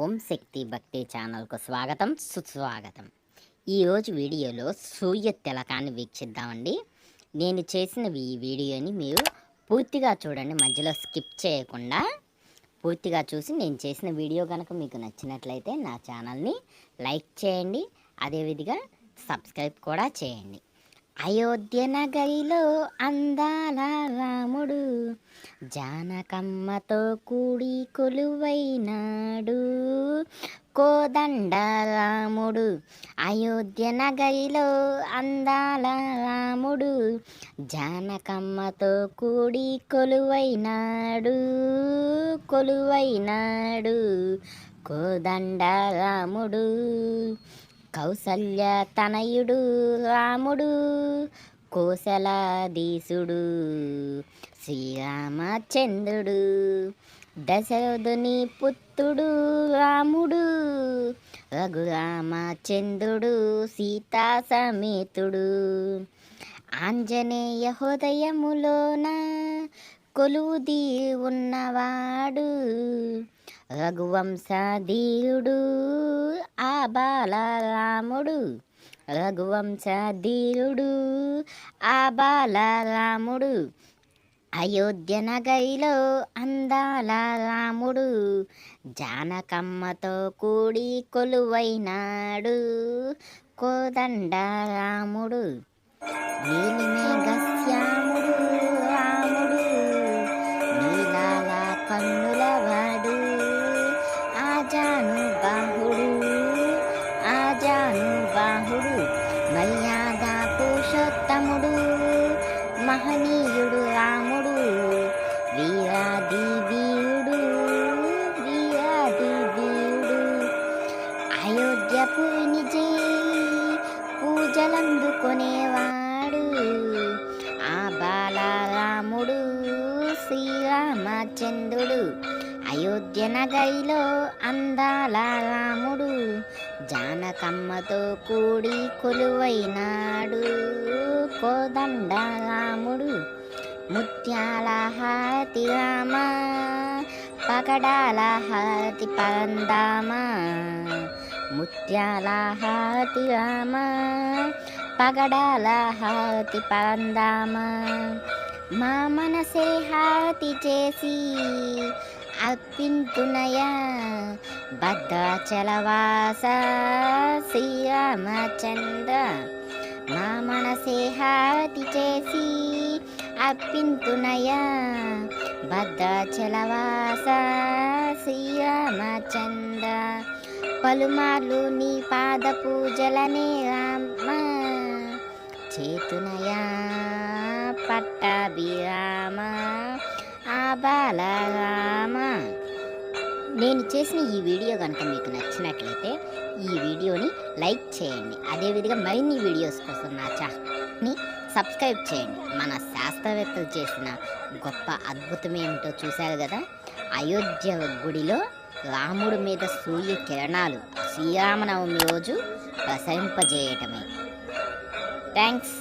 ఓం శక్తి భక్తి ఛానల్కు స్వాగతం సుస్వాగతం. ఈరోజు వీడియోలో సూర్య తిలకాన్ని వీక్షిద్దామండి. నేను చేసిన ఈ వీడియోని మీరు పూర్తిగా చూడండి మధ్యలో స్కిప్ చేయకుండా పూర్తిగా చూసి నేను చేసిన వీడియో కనుక మీకు నచ్చినట్లయితే నా ఛానల్ని లైక్ చేయండి అదేవిధంగా సబ్స్క్రైబ్ కూడా చేయండి. అయోధ్య నగరిలో అందాల రాముడు జానకమ్మతో కూడి కొలువైనాడు. కోదండ రాముడు అయోధ్య నగరిలో అందాల రాముడు జానకమ్మతో కూడి కొలువైనాడు కొలువైనాడు. కోదండ రాముడు కౌసల్య తనయుడు రాముడు కోసలాదీసుడు శ్రీరామచంద్రుడు దశరథుని పుత్రుడు రాముడు రఘురామచంద్రుడు సీతా సమేతుడు. ఆంజనేయ హృదయములోన కొలువుది ఉన్నవాడు. రఘువంశధీరుడు ఆ బాలరాముడు. రఘువంశధీరుడు ఆ బాలరాముడు. అయోధ్య నగరిలో అందాల రాముడు. జానకమ్మతో కూడి కొలువైనాడు కోదండ రాముడు నీలిమేఘశ్యాముడు రాముడు ఆజాను బాహుడు మర్యాద పురుషోత్తముడు మహనీయుడు రాముడు వీరాది వీరుడు వీరాది వీరుడు అయోధ్యపురిని చేయి పూజలందుకునేవాడు. ఆ బాలరాముడు శ్రీరామచంద్రుడు అయోధ్య నగరిలో అందాల రాముడు జానకమ్మతో కూడి కొలువైనాడు కోదండ రాముడు ముత్యాల హారతి రామ పగడాల హారతి పరందామ. ముత్యాల హారతి రామ పగడాల హారతి పరందామ. మా మనసే హారతి చేసి అర్పింతునయా భద్రాచలవాస శ్రీరామచంద్ర మా మనసే హాతి చేసి అప్పింతునయ? భద్రాచలవాస శ్రీరామచంద్ర పలుమార్లు నీ పాద పూజలనే రామ్మ చేతునయా పట్టాభిరామ బాలరామ. నేను చేసిన ఈ వీడియో కనుక మీకు నచ్చినట్లయితే ఈ వీడియోని లైక్ చేయండి. అదేవిధంగా మరిన్ని వీడియోస్ కోసం నా ఛానల్ని సబ్స్క్రైబ్ చేయండి. మన శాస్త్రవేత్తలు చేసిన గొప్ప అద్భుతం ఏమిటో చూశారు కదా? అయోధ్య గుడిలో రాముడి మీద సూర్య కిరణాలు శ్రీరామనవమి రోజు ప్రసరింపజేయటమే. థ్యాంక్స్